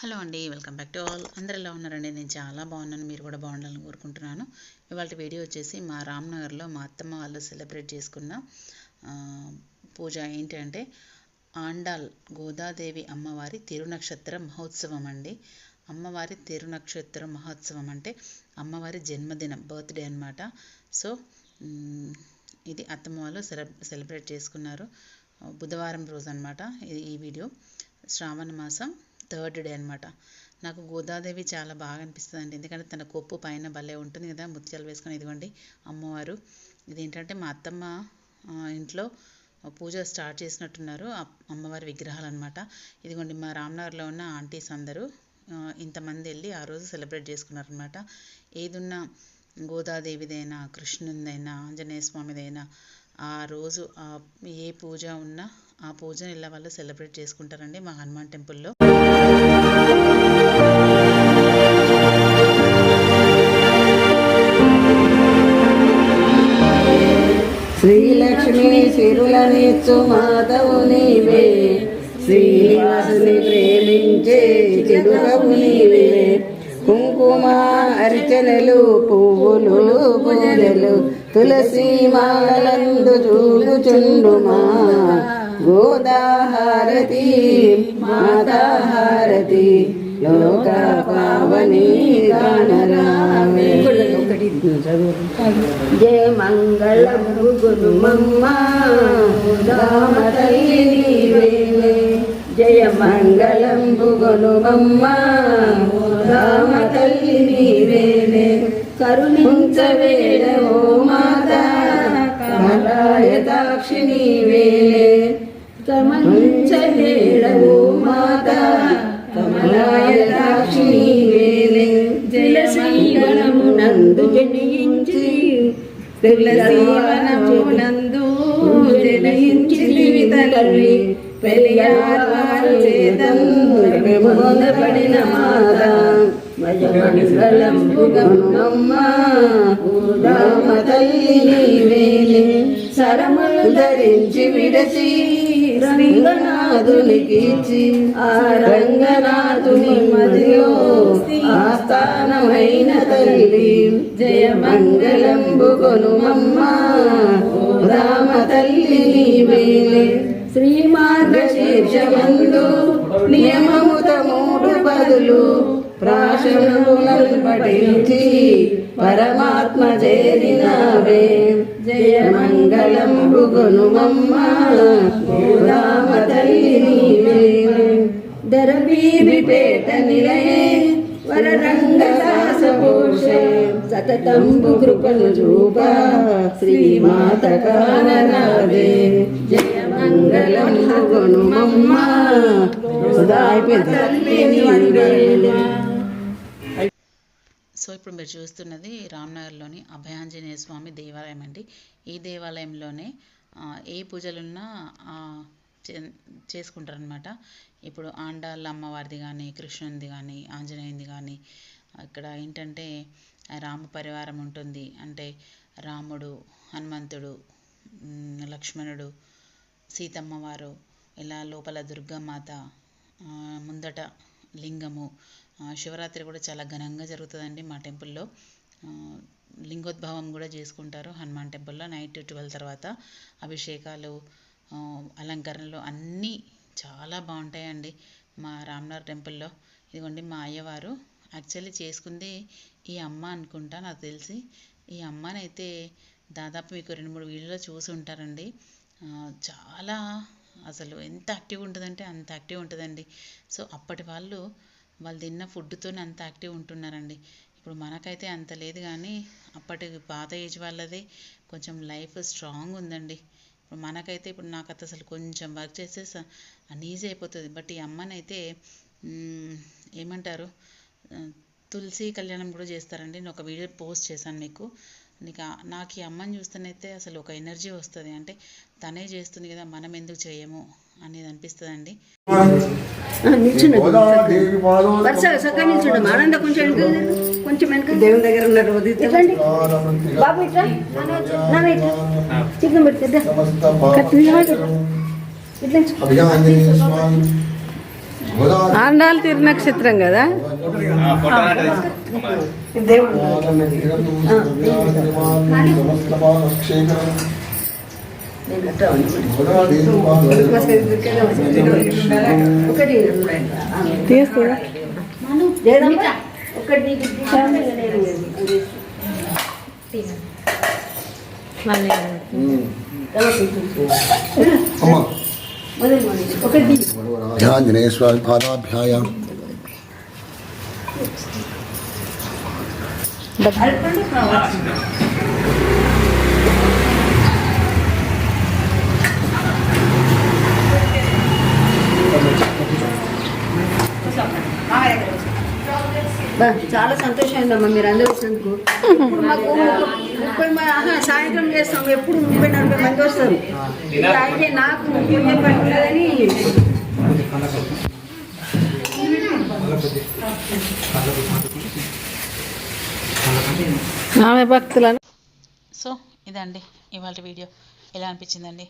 Hello అండి welcome back to all. అందరు ఎలా ఉన్నారండి? నేను చాలా బాగున్నాను మీరు కూడా బాగుండాలని కోరుకుంటున్నాను. ఇవాళ వీడియో వచ్చేసి మా రామ్నగర్లో మా అత్తమ్మ వాళ్ళు సెలబ్రేట్ చేసుకున్న పూజ ఏంటంటే ఆండాల్ గోదాదేవి అమ్మవారి తిరునక్షత్ర మహోత్సవం అండి. అమ్మవారి తిరునక్షత్ర మహోత్సవం అంటే అమ్మవారి జన్మదినం బర్త్డే అన్నమాట. సో ఇది అత్తమ్మ వాళ్ళు సెల సెలబ్రేట్ చేసుకున్నారు. బుధవారం రోజు అనమాట ఈ వీడియో. శ్రావణ మాసం థర్డ్ డే అనమాట నాకు గోదాదేవి చాలా బాగా అనిపిస్తుంది అండి ఎందుకంటే తన కొప్పు పైన భలే ఉంటుంది కదా ముత్యాలు వేసుకొని ఇదిగోండి అమ్మవారు. ఇదేంటంటే మా అత్తమ్మ ఇంట్లో పూజ స్టార్ట్ చేసినట్టున్నారు అమ్మవారి విగ్రహాలు అనమాట ఇదిగోండి మా రామ్నగర్లో ఉన్న ఆంటీస్ అందరూ ఇంతమంది వెళ్ళి ఆ రోజు సెలబ్రేట్ చేసుకున్నారనమాట ఏదున్నా గోదాదేవిదైనా కృష్ణునిదైనా ఆంజనేయ స్వామిదైనా ఆ రోజు ఏ పూజ ఉన్నా ఆ పూజను ఇలా వాళ్ళు సెలబ్రేట్ చేసుకుంటారండి మా హనుమాన్ టెంపుల్లో. శ్రీలక్ష్మి సిరులనిచ్చు మాధవు నీవే. శ్రీనివాసుని ప్రేమించే చిరుకవు నీవే. కుంకుమ అర్చనలు పువ్వులు పూజలు తులసి మాలందు చూడుచుండుమా గోదాహారతి మాతాహారతి లోక పావని గానరామే జయ మంగళం గురుమమ్మ తల్లి జయ మంగళం గురుమమ్మ రామ తల్లి నీవేలే కరుణించవేడ నందు జనించి తులసీవనమునందు జనించి తల్లి పెరియారు చేతం పొందబడిన మాత మయమంగళంబు గమ్మ రామ తల్లి నీవేలే సరములు ధరించి విడచి రంగనాథునికిచ్చి ఆ రంగనాథుని మదిలో ఆస్థానమైన తల్లి జయ మంగళంబు కొనుమమ్మా రామ తల్లి నీవేలే శ్రీ మార్గశీర్షమందు నియమముత మూడు బదులు ప్రాశనులను పఠించి పరమాత్మ చేరినావే. జయ మంగళం గునుమమ్మ రామ తల్లి నీవే. దరబీబిపేట నిలయే వరరంగ దాసపోషే సతతంబు కృపను రూప శ్రీమాత కానరావే జయ మంగళం గునుమమ్మ ఉదాయ తల్లి నీవే. సో ఇప్పుడు మీరు చూస్తున్నది రామ్నగర్లోని అభయాంజనేయ స్వామి దేవాలయం అండి. ఈ దేవాలయంలోనే ఏ పూజలున్నా ఆ, చే- చేసుకుంటారనమాట ఇప్పుడు ఆండాళ్ళ అమ్మవారిది కానీ కృష్ణునిది కానీ ఆంజనేయునిది కానీ ఇక్కడ ఏంటంటే రామ పరివారం ఉంటుంది. అంటే రాముడు హనుమంతుడు లక్ష్మణుడు సీతమ్మవారు ఇలా లోపల దుర్గామాత ముందట లింగము. శివరాత్రి కూడా చాలా ఘనంగా జరుగుతుందండి మా టెంపుల్లో. లింగోద్భవం కూడా చేసుకుంటారు హనుమాన్ టెంపుల్లో నైట్ ట్వెల్వ్ తర్వాత. అభిషేకాలు అలంకరణలు అన్నీ చాలా బాగుంటాయండి మా రామ్నగర్ టెంపుల్లో. ఇదిగోండి మా అయ్యవారు యాక్చువల్లీ చేసుకుంది ఈ అమ్మ అనుకుంటా నాకు తెలిసి. ఈ అమ్మనైతే దాదాపు మీకు రెండు మూడు వీడియోలో చూసి ఉంటారండి. చాలా అసలు ఎంత యాక్టివ్ ఉంటుందంటే అంత యాక్టివ్ ఉంటుందండి. సో అప్పటి వాళ్ళు వాళ్ళు తిన్న ఫుడ్తోనే అంత యాక్టివ్ ఉంటున్నారండి. ఇప్పుడు మనకైతే అంత లేదు కానీ అప్పటి పాత ఏజ్ వాళ్ళది కొంచెం లైఫ్ స్ట్రాంగ్ ఉందండి. ఇప్పుడు మనకైతే ఇప్పుడు నాకు అయితే అసలు కొంచెం వర్క్ చేస్తే అనీజీ అయిపోతుంది. బట్ ఈ అమ్మనైతే ఏమంటారు? తులసి కళ్యాణం కూడా చేస్తారండి. నేను ఒక వీడియో పోస్ట్ చేశాను మీకు. నీకు నాకు ఈ అమ్మని చూస్తేనైతే అసలు ఒక ఎనర్జీ వస్తుంది. అంటే తనే చేస్తుంది కదా మనం ఎందుకు చేయము అనేది నిల్చుండు. ఆనంద కొంచెం దేవుని దగ్గర ఉన్నారు ఇట్లండి బాబు ఇట్లా? నాన్న ఇట్లా? ఆండాలు తిరు నక్షత్రం కదా? దేవుడు ఒకటి ఆంజనేయ స్వామి పాదాభ్యాయం అల్పండి కావచ్చు బా, చాలా సంతోషమైందమ్మా మీరు అందరూ వచ్చినందుకు. ఇప్పుడు మాకు ముప్పై సాయంత్రం చేస్తాం. ఎప్పుడు ముప్పై నలభై మంది వస్తారు. అయితే నాకు పుణ్యం ఆమె భక్తులను సో ఇదండి ఇవాళ వీడియో. ఎలా అనిపించిందండి?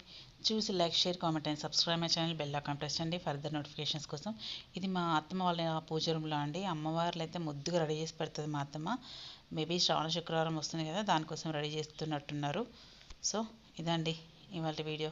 చూసి like share comment and subscribe my channel bell icon press చేయండి ఫర్దర్ నోటిఫికేషన్స్ కోసం. ఇది మా అత్తమ్మ వాళ్ళ పూజ రూమ్లో అండి. అమ్మవార్లు అయితే ముద్దుగా రెడీ చేసి పెడుతుంది మా అత్తమ్మ. మేబీ శ్రావణ శుక్రవారం వస్తుంది కదా దానికోసం రెడీ చేస్తున్నట్టున్నారు. సో ఇదండి ఇవాళ వీడియో.